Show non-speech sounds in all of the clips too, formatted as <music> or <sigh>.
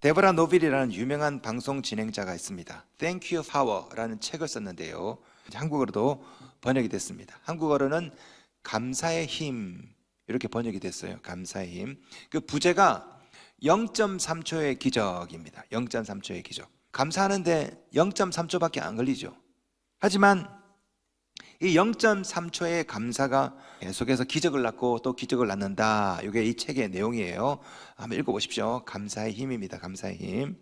데보라 노빌이라는 유명한 방송 진행자가 있습니다. Thank You Power라는 책을 썼는데요. 한국어로도 번역이 됐습니다. 한국어로는 감사의 힘 이렇게 번역이 됐어요. 감사의 힘. 그 부제가 0.3초의 기적입니다. 0.3초의 기적. 감사하는데 0.3초밖에 안 걸리죠. 하지만 이 0.3초의 감사가 계속해서 기적을 낳고 또 기적을 낳는다. 이게 이 책의 내용이에요. 한번 읽어보십시오. 감사의 힘입니다. 감사의 힘.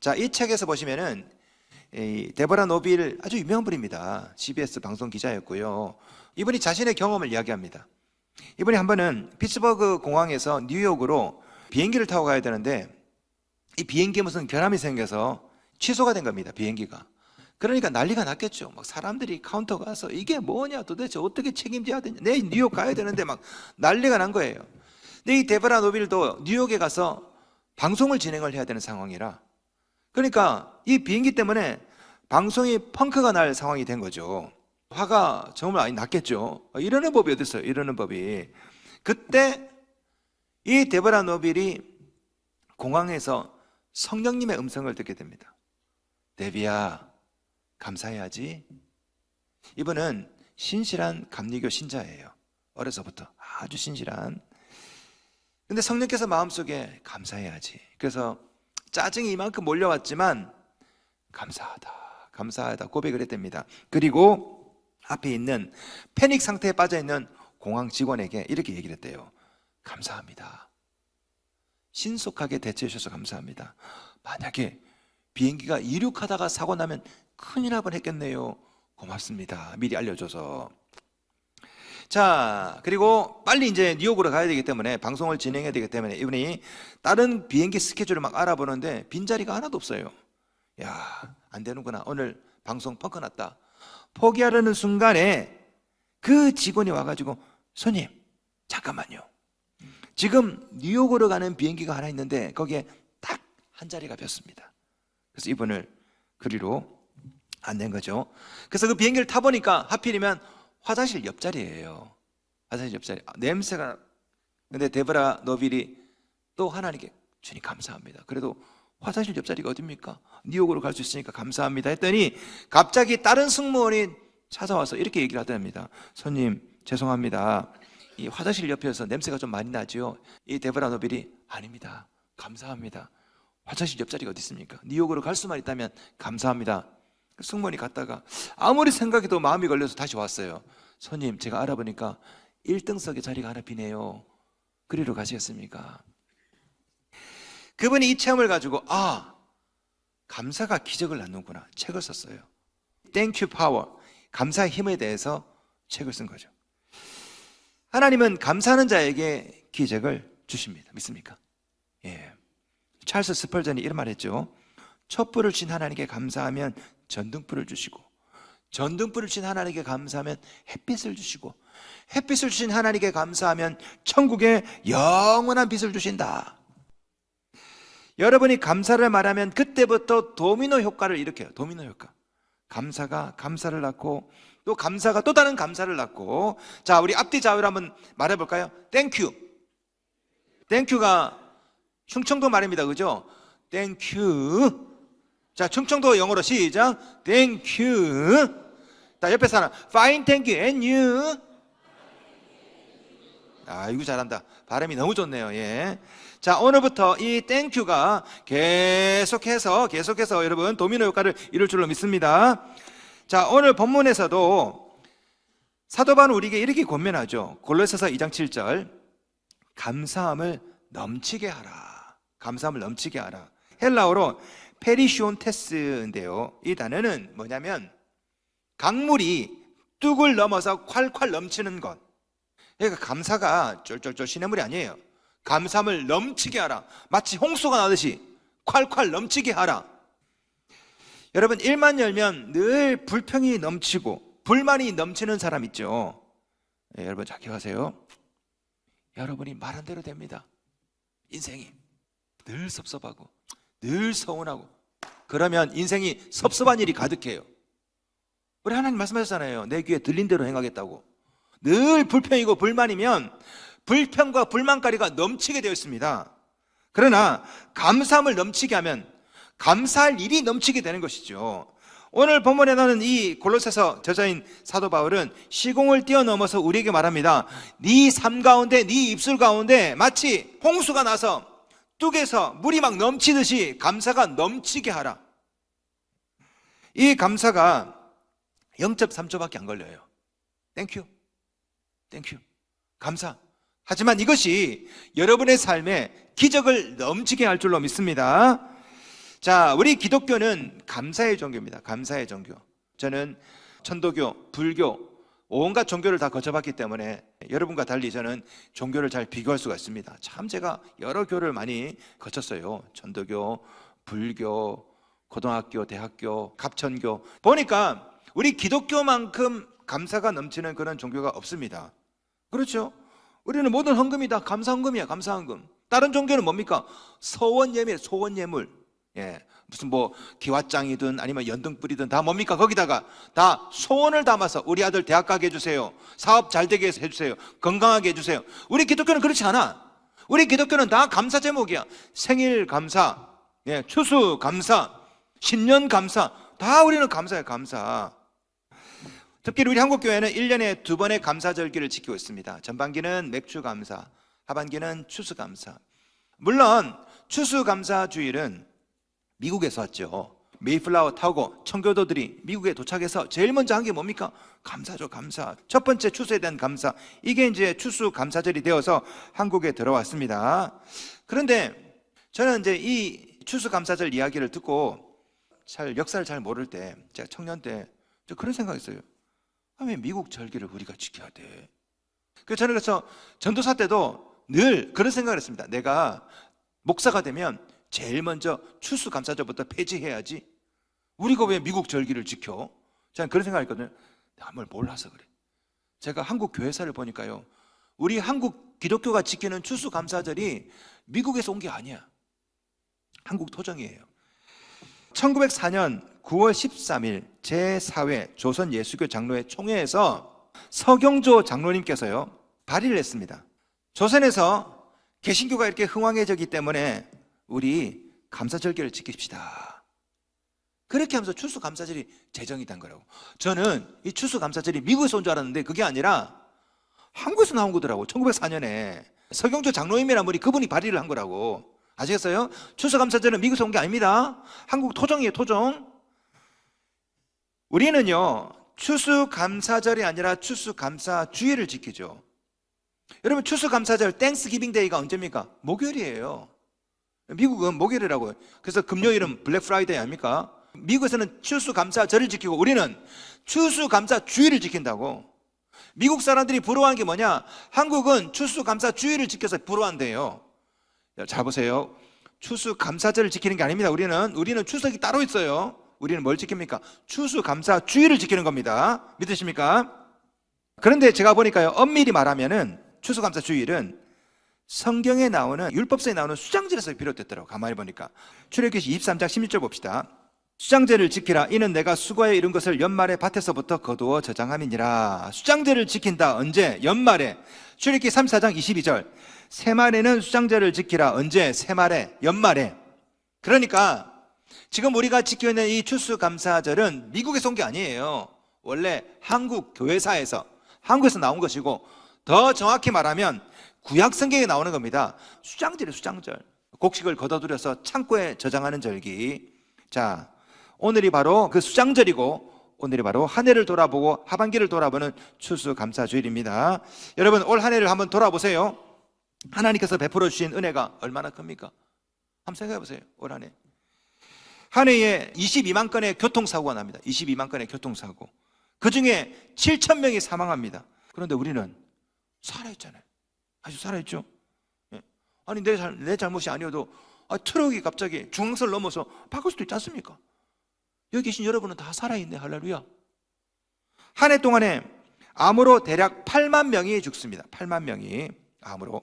자, 이 책에서 보시면은 이 데보라 노빌 아주 유명한 분입니다. CBS 방송 기자였고요. 이분이 자신의 경험을 이야기합니다. 이분이 한 번은 피츠버그 공항에서 뉴욕으로 비행기를 타고 가야 되는데 이 비행기에 무슨 결함이 생겨서 취소가 된 겁니다. 비행기가. 그러니까 난리가 났겠죠. 막 사람들이 카운터 가서 이게 뭐냐 도대체 어떻게 책임져야 되냐. 내 뉴욕 가야 되는데 막 난리가 난 거예요. 근데 이 데보라 노빌도 뉴욕에 가서 방송을 진행을 해야 되는 상황이라 그러니까 이 비행기 때문에 방송이 펑크가 날 상황이 된 거죠. 화가 정말 많이 났겠죠. 이러는 법이 어디 있어요? 이러는 법이. 그때 이 데보라 노빌이 공항에서 성령님의 음성을 듣게 됩니다. 데비야, 감사해야지. 이분은 신실한 감리교 신자예요. 어려서부터 아주 신실한. 근데 성령께서 마음속에 감사해야지. 그래서 짜증이 이만큼 몰려왔지만 감사하다, 감사하다 고백을 했답니다. 그리고 앞에 있는 패닉 상태에 빠져 있는 공항 직원에게 이렇게 얘기를 했대요. 감사합니다. 신속하게 대처해 주셔서 감사합니다. 만약에 비행기가 이륙하다가 사고 나면 큰일 날 뻔했겠네요. 고맙습니다. 미리 알려줘서. 자, 그리고 빨리 이제 뉴욕으로 가야 되기 때문에 방송을 진행해야 되기 때문에 이분이 다른 비행기 스케줄을 막 알아보는데 빈자리가 하나도 없어요. 야, 안 되는구나. 오늘 방송 펑크 났다. 포기하려는 순간에 그 직원이 와가지고 손님, 잠깐만요. 지금 뉴욕으로 가는 비행기가 하나 있는데 거기에 딱 한 자리가 비었습니다. 그래서 이분을 그리로 안낸 거죠. 그래서 그 비행기를 타보니까 하필이면 화장실 옆자리예요. 화장실 옆자리. 아, 냄새가. 근데 데브라 노빌이 또 하나님께 주님 감사합니다. 그래도 화장실 옆자리가 어딥니까? 뉴욕으로 갈 수 있으니까 감사합니다. 했더니 갑자기 다른 승무원이 찾아와서 이렇게 얘기를 하답니다. 손님, 죄송합니다. 이 화장실 옆에서 냄새가 좀 많이 나지요. 이 데브라 노빌이 아닙니다. 감사합니다. 화장실 옆자리가 어디 있습니까? 뉴욕으로 갈 수만 있다면 감사합니다. 그 승무원이 갔다가 아무리 생각해도 마음이 걸려서 다시 왔어요. 손님, 제가 알아보니까 1등석에 자리가 하나 비네요. 그리로 가시겠습니까? 그분이 이 체험을 가지고 아, 감사가 기적을 낳는구나. 책을 썼어요. You power. 감사의 힘에 대해서 책을 쓴 거죠. 하나님은 감사하는 자에게 기적을 주십니다. 믿습니까? 예. 찰스 스펄전이 이런 말 했죠. 촛불을 친 하나님께 감사하면 전등불을 주시고 전등불을 친 하나님께 감사하면 햇빛을 주시고 햇빛을 주신 하나님께 감사하면 천국에 영원한 빛을 주신다. 여러분이 감사를 말하면 그때부터 도미노 효과를 일으켜요. 도미노 효과. 감사가 감사를 낳고 또 감사가 또 다른 감사를 낳고 자 우리 앞뒤 좌우로 한번 말해 볼까요? 땡큐 땡큐가 충청도 말입니다 그죠? 땡큐 자 충청도 영어로 시작 땡큐 자 옆에 사람 fine thank you and you 아 이거 잘한다 발음이 너무 좋네요 예. 자 오늘부터 이 땡큐가 계속해서 계속해서 여러분 도미노 효과를 이룰 줄로 믿습니다 자, 오늘 본문에서도 사도 바울은 우리에게 이렇게 권면하죠. 골로새서 2장 7절. 감사함을 넘치게 하라. 감사함을 넘치게 하라. 헬라어로 페리시온테스인데요. 이 단어는 뭐냐면 강물이 뚝을 넘어서 콸콸 넘치는 것. 그러니까 감사가 쫄쫄쫄 시냇물이 아니에요. 감사함을 넘치게 하라. 마치 홍수가 나듯이 콸콸 넘치게 하라. 여러분 일만 열면 늘 불평이 넘치고 불만이 넘치는 사람 있죠. 네, 여러분 잘 기억하세요. 여러분이 말한 대로 됩니다. 인생이 늘 섭섭하고 늘 서운하고 그러면 인생이 섭섭한 일이 가득해요. 우리 하나님 말씀하셨잖아요. 내 귀에 들린 대로 행하겠다고. 늘 불평이고 불만이면 불평과 불만가리가 넘치게 되어 있습니다. 그러나 감사함을 넘치게 하면 감사할 일이 넘치게 되는 것이죠. 오늘 본문에 나오는 이 골로새서 저자인 사도 바울은 시공을 뛰어넘어서 우리에게 말합니다. 네 삶 가운데 네 입술 가운데 마치 홍수가 나서 뚝에서 물이 막 넘치듯이 감사가 넘치게 하라. 이 감사가 0.3초밖에 안 걸려요. 땡큐. 땡큐. 감사. 하지만 이것이 여러분의 삶에 기적을 넘치게 할 줄로 믿습니다. 자, 우리 기독교는 감사의 종교입니다. 감사의 종교. 저는 천도교, 불교, 온갖 종교를 다 거쳐봤기 때문에 여러분과 달리 저는 종교를 잘 비교할 수가 있습니다. 참 제가 여러 교를 많이 거쳤어요. 천도교, 불교, 고등학교, 대학교, 갑천교. 보니까 우리 기독교만큼 감사가 넘치는 그런 종교가 없습니다. 그렇죠? 우리는 모든 헌금이 다 감사 헌금이야, 감사 헌금. 다른 종교는 뭡니까? 소원 예물, 소원 예물. 예. 무슨 뭐 기왓장이든 아니면 연등불이든 다 뭡니까? 거기다가 다 소원을 담아서 우리 아들 대학 가게 해주세요. 사업 잘 되게 해주세요. 건강하게 해주세요. 우리 기독교는 그렇지 않아. 우리 기독교는 다 감사 제목이야. 생일 감사, 예, 추수 감사, 신년 감사. 다 우리는 감사예요, 감사. 특별히 우리 한국교회는 1년에 두 번의 감사절기를 지키고 있습니다. 전반기는 맥주 감사, 하반기는 추수 감사. 물론 추수 감사 주일은 미국에서 왔죠. 메이플라워 타고 청교도들이 미국에 도착해서 제일 먼저 한 게 뭡니까? 감사죠, 감사. 첫 번째 추수에 대한 감사. 이게 이제 추수 감사절이 되어서 한국에 들어왔습니다. 그런데 저는 이제 이 추수 감사절 이야기를 듣고 잘 역사를 잘 모를 때 제가 청년 때 저 그런 생각했어요. 아, 왜 미국 절기를 우리가 지켜야 돼? 그 저는 그래서 전도사 때도 늘 그런 생각을 했습니다. 내가 목사가 되면 제일 먼저 추수감사절부터 폐지해야지. 우리가 왜 미국 절기를 지켜? 저는 그런 생각을 했거든요. 내가 뭘 몰라서 그래. 제가 한국 교회사를 보니까요. 우리 한국 기독교가 지키는 추수감사절이 미국에서 온 게 아니야. 한국 토정이에요. 1904년 9월 13일 제4회 조선 예수교 장로회 총회에서 서경조 장로님께서요 발의를 했습니다. 조선에서 개신교가 이렇게 흥왕해졌기 때문에 우리 감사절기를 지킵시다. 그렇게 하면서 추수감사절이 제정이 된 거라고. 저는 이 추수감사절이 미국에서 온 줄 알았는데 그게 아니라 한국에서 나온 거더라고. 1904년에 서경조 장로님이란 분이 그분이 발의를 한 거라고. 아시겠어요? 추수감사절은 미국에서 온 게 아닙니다. 한국 토종이에요, 토종. 우리는요, 추수감사절이 아니라 추수감사 주의를 지키죠. 여러분, 추수감사절 땡스기빙 데이가 언제입니까? 목요일이에요. 미국은 목요일이라고 요 그래서 금요일은 블랙 프라이데이 아닙니까? 미국에서는 추수감사절을 지키고 우리는 추수감사 주의를 지킨다고. 미국 사람들이 부러워하는 게 뭐냐? 한국은 추수감사 주의를 지켜서 부러워한대요. 자 보세요. 추수 감사절을 지키는 게 아닙니다. 우리는 우리는 추석이 따로 있어요. 우리는 뭘 지킵니까? 추수 감사 주의를 지키는 겁니다. 믿으십니까? 그런데 제가 보니까요. 엄밀히 말하면은 추수 감사주일은 성경에 나오는 율법서에 나오는 수장절에서 비롯됐더라고 가만히 보니까 출애굽기 23장 16절 봅시다. 수장제를 지키라 이는 내가 수고에 이룬 것을 연말에 밭에서부터 거두어 저장함이니라 수장제를 지킨다 언제 연말에 출애굽기 34장 22절 새말에는 수장제를 지키라. 언제? 새말에 연말에. 그러니까 지금 우리가 지키고 있는 이 추수감사절은 미국에서 온 게 아니에요. 원래 한국 교회사에서 한국에서 나온 것이고 더 정확히 말하면 구약 성경에 나오는 겁니다. 수장절이 수장절. 곡식을 걷어들여서 창고에 저장하는 절기. 자 오늘이 바로 그 수장절이고 오늘이 바로 한 해를 돌아보고 하반기를 돌아보는 추수감사주일입니다. 여러분 올 한 해를 한번 돌아보세요. 하나님께서 베풀어 주신 은혜가 얼마나 큽니까? 한번 생각해 보세요. 올 한 해. 한 해에 22만 건의 교통사고가 납니다. 22만 건의 교통사고. 그 중에 7천 명이 사망합니다. 그런데 우리는 살아있잖아요. 아주 살아있죠? 예. 아니 내, 잘, 내 잘못이 아니어도 아, 트럭이 갑자기 중앙선을 넘어서 박을 수도 있지 않습니까? 여기 계신 여러분은 다 살아있네 할렐루야 한 해 동안에 암으로 대략 8만 명이 죽습니다 8만 명이 암으로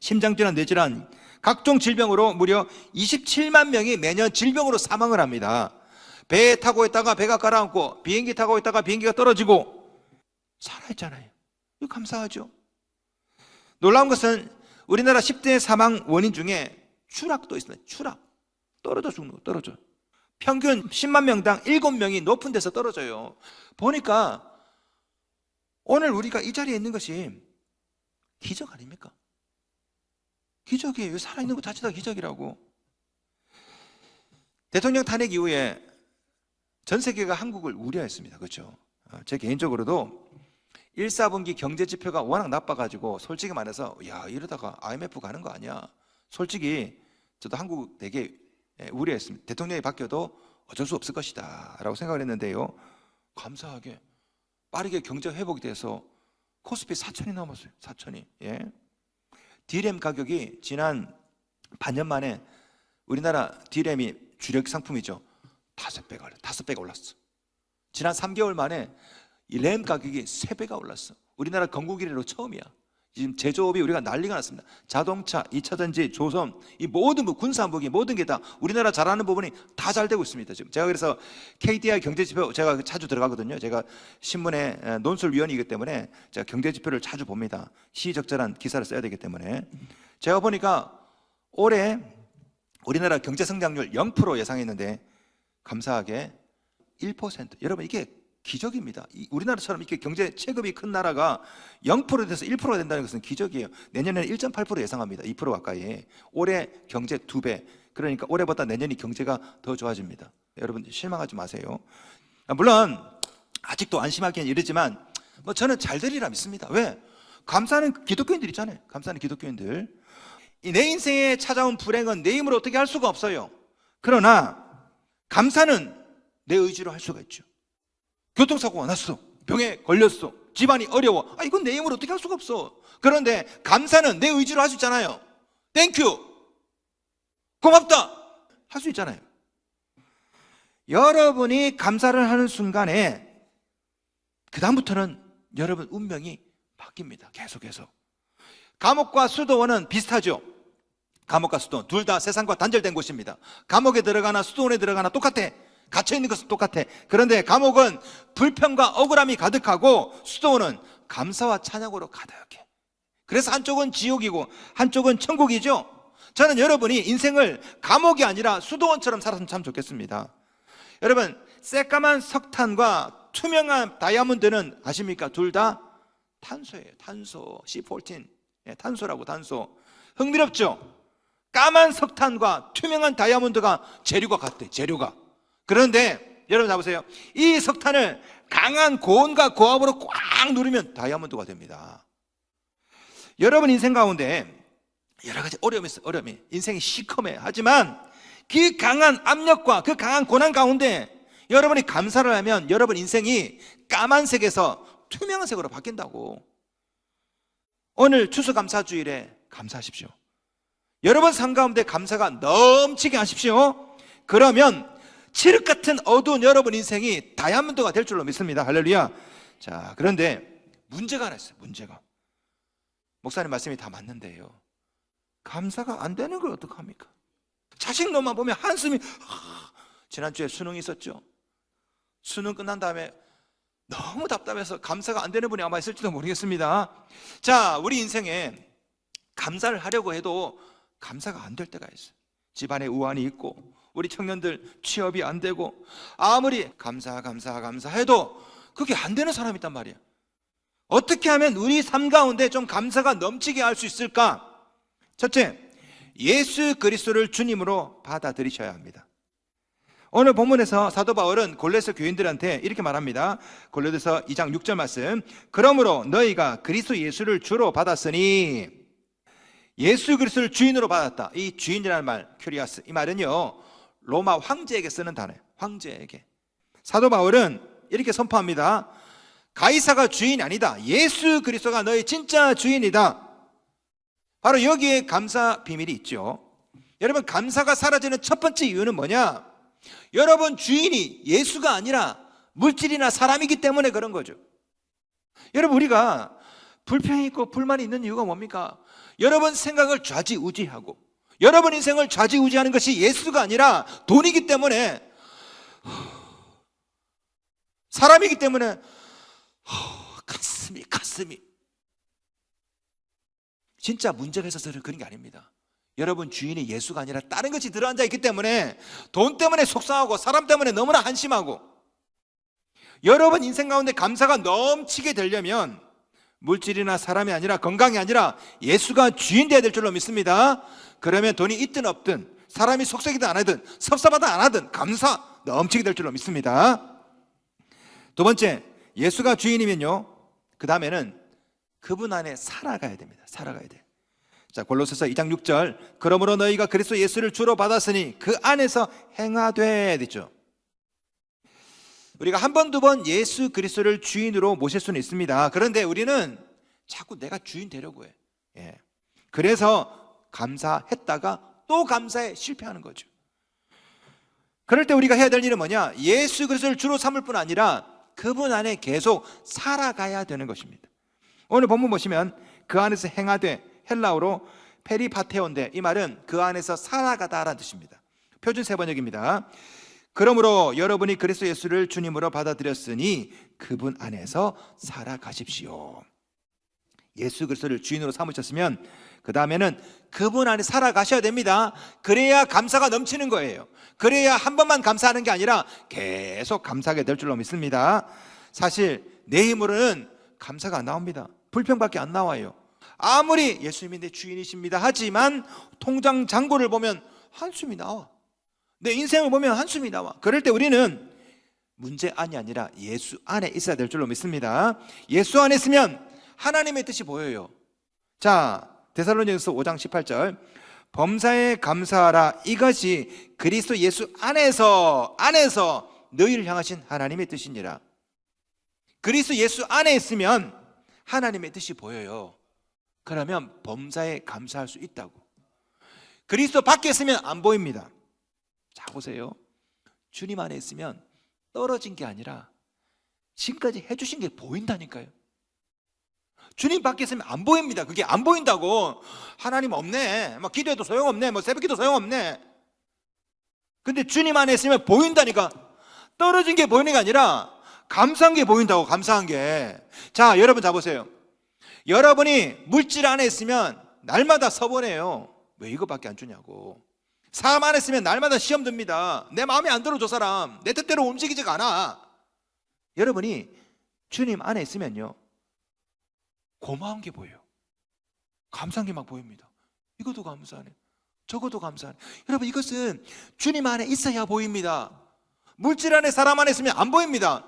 심장질환, 뇌질환, 각종 질병으로 무려 27만 명이 매년 질병으로 사망을 합니다 배에 타고 있다가 배가 가라앉고 비행기 타고 있다가 비행기가 떨어지고 살아있잖아요 이거 감사하죠 놀라운 것은 우리나라 10대 사망 원인 중에 추락도 있습니다. 추락. 떨어져 죽는 거, 떨어져. 평균 10만 명당 7명이 높은 데서 떨어져요. 보니까 오늘 우리가 이 자리에 있는 것이 기적 아닙니까? 기적이에요. 살아있는 것 자체가 기적이라고. 대통령 탄핵 이후에 전 세계가 한국을 우려했습니다. 그렇죠? 어, 제 개인적으로도 1, 4분기 경제 지표가 워낙 나빠가지고 솔직히 말해서 야 이러다가 IMF 가는 거 아니야? 솔직히 저도 한국 되게 예, 우려했습니다. 대통령이 바뀌어도 어쩔 수 없을 것이다 라고 생각을 했는데요. 감사하게 빠르게 경제 회복이 돼서 코스피 4천이 넘었어요. 4천이. 예. 디램 가격이 지난 반년 만에 우리나라 디램이 주력 상품이죠. 다섯 배가 다섯 배가 올랐어. 지난 3개월 만에 이램 가격이 세 배가 올랐어. 우리나라 건국 이래로 처음이야. 지금 제조업이 우리가 난리가 났습니다. 자동차, 2차 전지, 조선, 이 모든 뭐 군사무기 모든 게 다 우리나라 잘하는 부분이 다 잘 되고 있습니다. 지금 제가 그래서 KDI 경제지표 제가 자주 들어가거든요. 제가 신문에 에, 논술위원이기 때문에 제가 경제지표를 자주 봅니다. 시적절한 기사를 써야 되기 때문에 제가 보니까 올해 우리나라 경제 성장률 0% 예상했는데 감사하게 1% 여러분 이게 기적입니다. 이 우리나라처럼 이렇게 경제 체급이 큰 나라가 0% 돼서 1%가 된다는 것은 기적이에요. 내년에는 1.8% 예상합니다. 2% 가까이. 올해 경제 두 배. 그러니까 올해보다 내년이 경제가 더 좋아집니다. 여러분 실망하지 마세요. 아, 물론 아직도 안심하기는 이르지만 뭐 저는 잘 되리라 믿습니다. 왜? 감사는 기독교인들 있잖아요. 감사는 기독교인들. 이내 인생에 찾아온 불행은 내 힘으로 어떻게 할 수가 없어요. 그러나 감사는 내 의지로 할 수가 있죠. 교통사고가 났어. 병에 걸렸어. 집안이 어려워. 아, 이건 내 힘으로 어떻게 할 수가 없어. 그런데 감사는 내 의지로 할 수 있잖아요. 땡큐. 고맙다. 할 수 있잖아요. 여러분이 감사를 하는 순간에 그다음부터는 여러분 운명이 바뀝니다. 계속해서. 감옥과 수도원은 비슷하죠. 감옥과 수도원 둘 다 세상과 단절된 곳입니다. 감옥에 들어가나 수도원에 들어가나 똑같아. 갇혀 있는 것은 똑같아. 그런데 감옥은 불평과 억울함이 가득하고 수도원은 감사와 찬양으로 가득해. 그래서 한쪽은 지옥이고 한쪽은 천국이죠. 저는 여러분이 인생을 감옥이 아니라 수도원처럼 살았으면 참 좋겠습니다. 여러분, 새까만 석탄과 투명한 다이아몬드는 아십니까? 둘 다 탄소예요. 탄소. C14. 예, 탄소라고 탄소. 흥미롭죠? 까만 석탄과 투명한 다이아몬드가 재료가 같대. 재료가. 그런데 여러분 잡으세요. 이 석탄을 강한 고온과 고압으로 꽉 누르면 다이아몬드가 됩니다. 여러분 인생 가운데 여러 가지 어려움이 있어요. 어려움이. 인생이 시커매. 하지만 그 강한 압력과 그 강한 고난 가운데 여러분이 감사를 하면 여러분 인생이 까만색에서 투명색으로 바뀐다고. 오늘 추수감사주일에 감사하십시오. 여러분 삶 가운데 감사가 넘치게 하십시오. 그러면 칠흑 같은 어두운 여러분 인생이 다이아몬드가 될 줄로 믿습니다. 할렐루야. 자, 그런데 문제가 하나 있어요. 문제가. 목사님 말씀이 다 맞는데요. 감사가 안 되는 걸 어떡합니까? 자식 놈만 보면 한숨이 하, 지난주에 수능 있었죠. 수능 끝난 다음에 너무 답답해서 감사가 안 되는 분이 아마 있을지도 모르겠습니다. 자, 우리 인생에 감사를 하려고 해도 감사가 안 될 때가 있어요. 집안에 우환이 있고 우리 청년들 취업이 안 되고 아무리 감사 감사 감사 해도 그게 안 되는 사람이 있단 말이야. 어떻게 하면 우리 삶 가운데 좀 감사가 넘치게 할 수 있을까? 첫째, 예수 그리스도를 주님으로 받아들이셔야 합니다. 오늘 본문에서 사도 바울은 골레서 교인들한테 이렇게 말합니다. 골로새서 2장 6절 말씀. 그러므로 너희가 그리스도 예수를 주로 받았으니 예수 그리스도를 주인으로 받았다. 이 주인이라는 말, 큐리아스. 이 말은요. 로마 황제에게 쓰는 단어예요. 황제에게. 사도 바울은 이렇게 선포합니다. 가이사가 주인이 아니다. 예수 그리스도가 너의 진짜 주인이다. 바로 여기에 감사 비밀이 있죠. 여러분 감사가 사라지는 첫 번째 이유는 뭐냐? 여러분 주인이 예수가 아니라 물질이나 사람이기 때문에 그런 거죠. 여러분 우리가 불평이 있고 불만이 있는 이유가 뭡니까? 여러분 생각을 좌지우지하고 여러분 인생을 좌지우지하는 것이 예수가 아니라 돈이기 때문에 사람이기 때문에 가슴이 가슴이 진짜 문제가 있어서 그런 게 아닙니다. 여러분 주인이 예수가 아니라 다른 것이 들어앉아 있기 때문에 돈 때문에 속상하고 사람 때문에 너무나 한심하고 여러분 인생 가운데 감사가 넘치게 되려면 물질이나 사람이 아니라 건강이 아니라 예수가 주인 되어야 될 줄로 믿습니다. 그러면 돈이 있든 없든 사람이 속썩이든 안 하든 섭섭하든 안 하든 감사 넘치게 될 줄로 믿습니다. 두 번째, 예수가 주인이면요. 그 다음에는 그분 안에 살아가야 됩니다. 살아가야 돼. 자, 골로새서 2장 6절. 그러므로 너희가 그리스도 예수를 주로 받았으니 그 안에서 행하되 됐죠. 우리가 한 번 두 번 예수 그리스도를 주인으로 모실 수는 있습니다. 그런데 우리는 자꾸 내가 주인 되려고 해. 예. 그래서 감사했다가 또 감사에 실패하는 거죠. 그럴 때 우리가 해야 될 일은 뭐냐? 예수 그리스도를 주로 삼을 뿐 아니라 그분 안에 계속 살아가야 되는 것입니다. 오늘 본문 보시면 그 안에서 행하되 헬라어로 페리파테온데 이 말은 그 안에서 살아가다라는 뜻입니다. 표준 세 번역입니다. 그러므로 여러분이 그리스도 예수를 주님으로 받아들였으니 그분 안에서 살아가십시오. 예수 그리스도를 주인으로 삼으셨으면 그 다음에는 그분 안에 살아가셔야 됩니다. 그래야 감사가 넘치는 거예요. 그래야 한 번만 감사하는 게 아니라 계속 감사하게 될 줄로 믿습니다. 사실 내 힘으로는 감사가 안 나옵니다. 불평밖에 안 나와요. 아무리 예수님이 내 주인이십니다 하지만 통장 잔고를 보면 한숨이 나와. 내 인생을 보면 한숨이 나와. 그럴 때 우리는 문제 안이 아니라 예수 안에 있어야 될 줄로 믿습니다. 예수 안에 있으면 하나님의 뜻이 보여요. 자, 데살로니가서 5장 18절. 범사에 감사하라. 이것이 그리스도 예수 안에서 안에서 너희를 향하신 하나님의 뜻이니라. 그리스도 예수 안에 있으면 하나님의 뜻이 보여요. 그러면 범사에 감사할 수 있다고. 그리스도 밖에 있으면 안 보입니다. 자, 보세요. 주님 안에 있으면 떨어진 게 아니라 지금까지 해주신 게 보인다니까요. 주님 밖에 있으면 안 보입니다. 그게 안 보인다고. 하나님 없네. 막 기도해도 소용없네. 뭐 새벽 기도 소용없네. 근데 주님 안에 있으면 보인다니까. 떨어진 게 보이는 게 아니라 감사한 게 보인다고, 감사한 게. 자, 여러분 잡으세요. 여러분이 물질 안에 있으면 날마다 서본해요. 왜 이거밖에 안 주냐고. 삶 안에 있으면 날마다 시험 듭니다. 내 마음에 안 들어, 저 사람. 내 뜻대로 움직이지가 않아. 여러분이 주님 안에 있으면요. 고마운 게 보여요. 감사한 게 막 보입니다. 이것도 감사하네. 저것도 감사하네. 여러분 이것은 주님 안에 있어야 보입니다. 물질 안에 사람 안에 있으면 안 보입니다.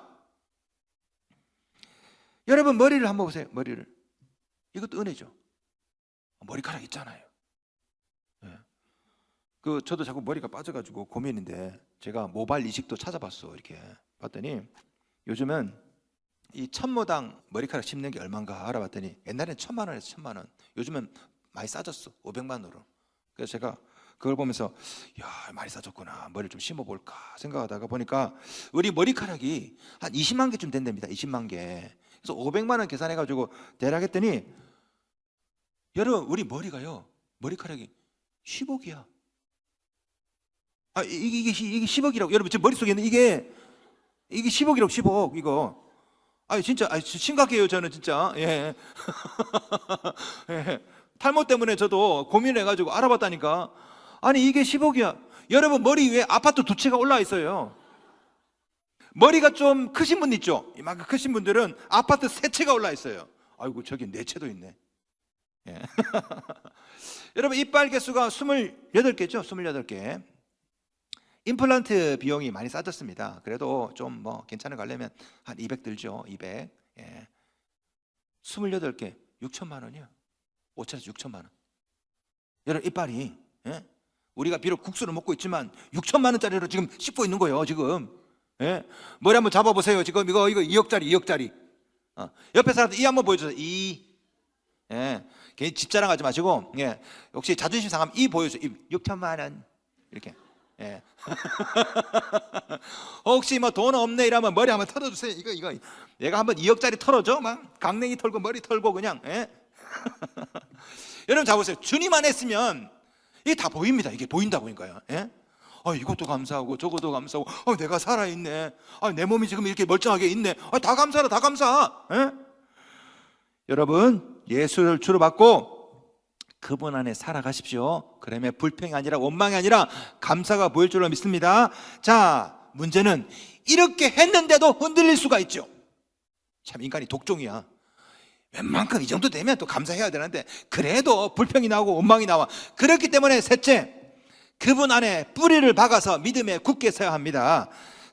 여러분 머리를 한번 보세요. 머리를. 이것도 은혜죠. 머리카락 있잖아요. 예. 그 저도 자꾸 머리가 빠져가지고 고민인데 제가 모발 이식도 찾아봤어. 이렇게 봤더니 요즘은 이 천모당 머리카락 심는 게 얼마인가 알아봤더니 옛날엔 천만 원에서 천만 원. 요즘은 많이 싸졌어. 500만 원으로. 그래서 제가 그걸 보면서 야 많이 싸졌구나. 머리를 좀 심어볼까 생각하다가 보니까 우리 머리카락이 한 20만 개쯤 된답니다. 20만 개. 그래서 500만 원 계산해가지고 대략 했더니 여러분 우리 머리가요. 머리카락이 10억이야. 아 이게 이게, 이게 10억이라고. 여러분 제 머릿속에 있는 이게 이게 10억이라고 10억 이거. 아니 진짜 아니 심각해요 저는 진짜. 예. <laughs> 예. 탈모 때문에 저도 고민을 해가지고 알아봤다니까. 아니 이게 10억이야. 여러분 머리 위에 아파트 두 채가 올라와 있어요. 머리가 좀 크신 분 있죠? 이만큼 크신 분들은 아파트 세 채가 올라와 있어요. 아이고 저기 네 채도 있네. 예. <laughs> 여러분 이빨 개수가 28개죠? 28개 임플란트 비용이 많이 싸졌습니다. 그래도 좀 뭐 괜찮은 거 하려면 한 200 들죠. 200. 예. 28개 6천만 원이요. 5천에서 6천만 원. 여러분 이빨이 예? 우리가 비록 국수를 먹고 있지만 6천만 원짜리로 지금 씹고 있는 거예요. 지금. 예? 머리 한번 잡아보세요. 지금 이거 이거 2억짜리 2억짜리. 어. 옆에 사람 이 한번 보여주세요. 이. 예. 괜히 집 자랑하지 마시고 예. 역시 자존심 상하면 이 보여주세요. 이 6천만 원 이렇게. 예. <laughs> 혹시 뭐 돈 없네 이러면 머리 한번 털어주세요. 이거 이거 얘가 한번 2억짜리 털어줘, 막 강냉이 털고 머리 털고 그냥. 예? <laughs> 여러분 잡으세요. 주님 안에 있으면 이게 다 보입니다. 이게 보인다고니까요. 예? 아, 이것도 감사하고 저것도 감사하고 아, 내가 살아 있네. 아, 내 몸이 지금 이렇게 멀쩡하게 있네. 아, 다 감사라, 다 감사. 예? 여러분 예수를 주로 받고 그분 안에 살아가십시오. 그러면 불평이 아니라 원망이 아니라 감사가 보일 줄로 믿습니다. 자, 문제는 이렇게 했는데도 흔들릴 수가 있죠. 참 인간이 독종이야. 웬만큼 이 정도 되면 또 감사해야 되는데 그래도 불평이 나오고 원망이 나와. 그렇기 때문에 셋째, 그분 안에 뿌리를 박아서 믿음에 굳게 서야 합니다.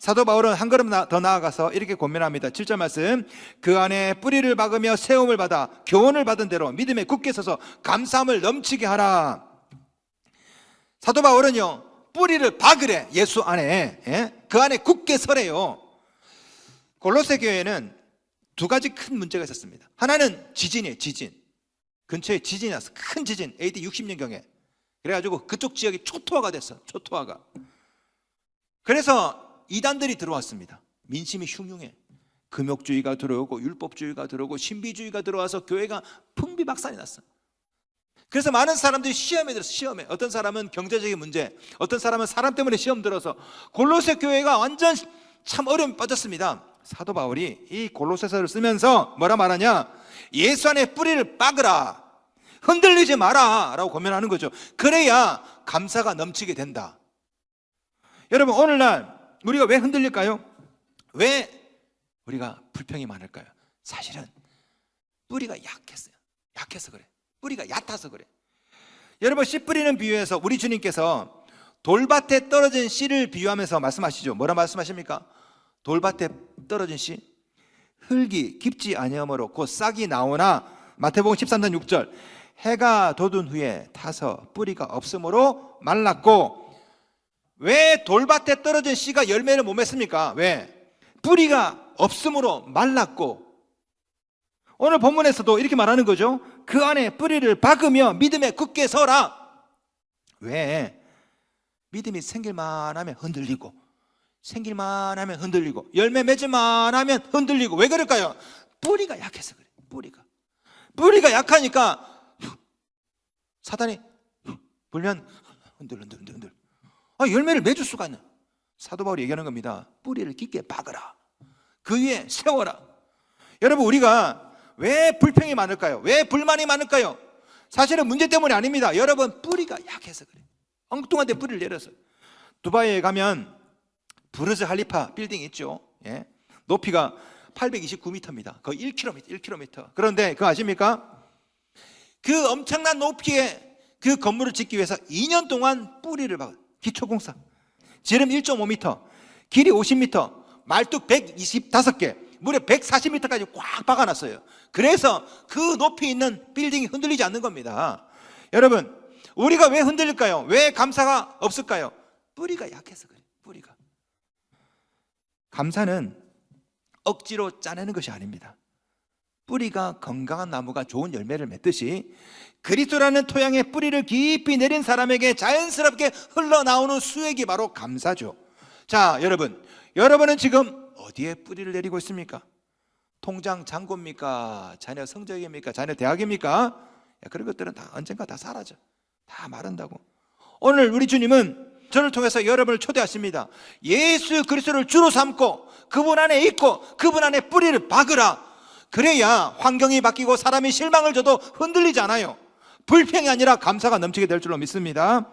사도 바울은 한 걸음 나- 더 나아가서 이렇게 고민합니다. 7절 말씀. 그 안에 뿌리를 박으며 세움을 받아 교훈을 받은 대로 믿음에 굳게 서서 감사함을 넘치게 하라. 사도 바울은요, 뿌리를 박으래, 예수 안에. 예? 그 안에 굳게 서래요. 골로새 교회는 두 가지 큰 문제가 있었습니다. 하나는 지진이에요, 지진. 근처에 지진이 났어. 큰 지진, AD 60년경에. 그래가지고 그쪽 지역이 초토화가 됐어, 초토화가. 그래서 이단들이 들어왔습니다. 민심이 흉흉해. 금욕주의가 들어오고 율법주의가 들어오고 신비주의가 들어와서 교회가 풍비박산이 났어. 그래서 많은 사람들이 시험에 들어서 시험에 어떤 사람은 경제적인 문제, 어떤 사람은 사람 때문에 시험 들어서 골로새 교회가 완전 참 어려움에 빠졌습니다. 사도 바울이 이 골로새서를 쓰면서 뭐라 말하냐? 예수 안에 뿌리를 박으라. 흔들리지 마라 라고 고면하는 거죠. 그래야 감사가 넘치게 된다. 여러분 오늘날 우리가 왜 흔들릴까요? 왜 우리가 불평이 많을까요? 사실은 뿌리가 약했어요. 약해서 그래. 뿌리가 얕아서 그래. 여러분 씨 뿌리는 비유에서 우리 주님께서 돌밭에 떨어진 씨를 비유하면서 말씀하시죠. 뭐라 말씀하십니까? 돌밭에 떨어진 씨 흙이 깊지 아니하므로 곧 싹이 나오나 마태복음 13장 6절 해가 돋은 후에 타서 뿌리가 없으므로 말랐고 왜 돌밭에 떨어진 씨가 열매를 못 맺습니까? 왜? 뿌리가 없으므로 말랐고 오늘 본문에서도 이렇게 말하는 거죠. 그 안에 뿌리를 박으며 믿음에 굳게 서라. 왜? 믿음이 생길만 하면 흔들리고 생길만 하면 흔들리고 열매 맺을만 하면 흔들리고 왜 그럴까요? 뿌리가 약해서 그래. 뿌리가. 뿌리가 약하니까 사단이 불면 흔들 흔들 흔들 흔들. 아, 열매를 맺을 수가 있는. 사도 바울이 얘기하는 겁니다. 뿌리를 깊게 박으라. 그 위에 세워라. 여러분 우리가 왜 불평이 많을까요? 왜 불만이 많을까요? 사실은 문제 때문이 아닙니다. 여러분 뿌리가 약해서 그래. 엉뚱한 데 뿌리를 내려서. 두바이에 가면 부르즈 할리파 빌딩 있죠. 예. 높이가 829m입니다. 거의 1km, 1km. 그런데 그거 아십니까? 그 엄청난 높이의 그 건물을 짓기 위해서 2년 동안 뿌리를 박아 기초공사. 지름 1.5m, 길이 50m, 말뚝 125개, 무려 140m까지 꽉 박아놨어요. 그래서 그 높이 있는 빌딩이 흔들리지 않는 겁니다. 여러분, 우리가 왜 흔들릴까요? 왜 감사가 없을까요? 뿌리가 약해서 그래요. 뿌리가. 감사는 억지로 짜내는 것이 아닙니다. 뿌리가 건강한 나무가 좋은 열매를 맺듯이 그리스도라는 토양에 뿌리를 깊이 내린 사람에게 자연스럽게 흘러나오는 수액이 바로 감사죠. 자, 여러분. 여러분은 지금 어디에 뿌리를 내리고 있습니까? 통장 잔고입니까? 자녀 성적입니까? 자녀 대학입니까? 야, 그런 것들은 다 언젠가 다 사라져. 다 마른다고. 오늘 우리 주님은 저를 통해서 여러분을 초대하십니다. 예수 그리스도를 주로 삼고 그분 안에 있고 그분 안에 뿌리를 박으라. 그래야 환경이 바뀌고 사람이 실망을 줘도 흔들리지 않아요. 불평이 아니라 감사가 넘치게 될 줄로 믿습니다.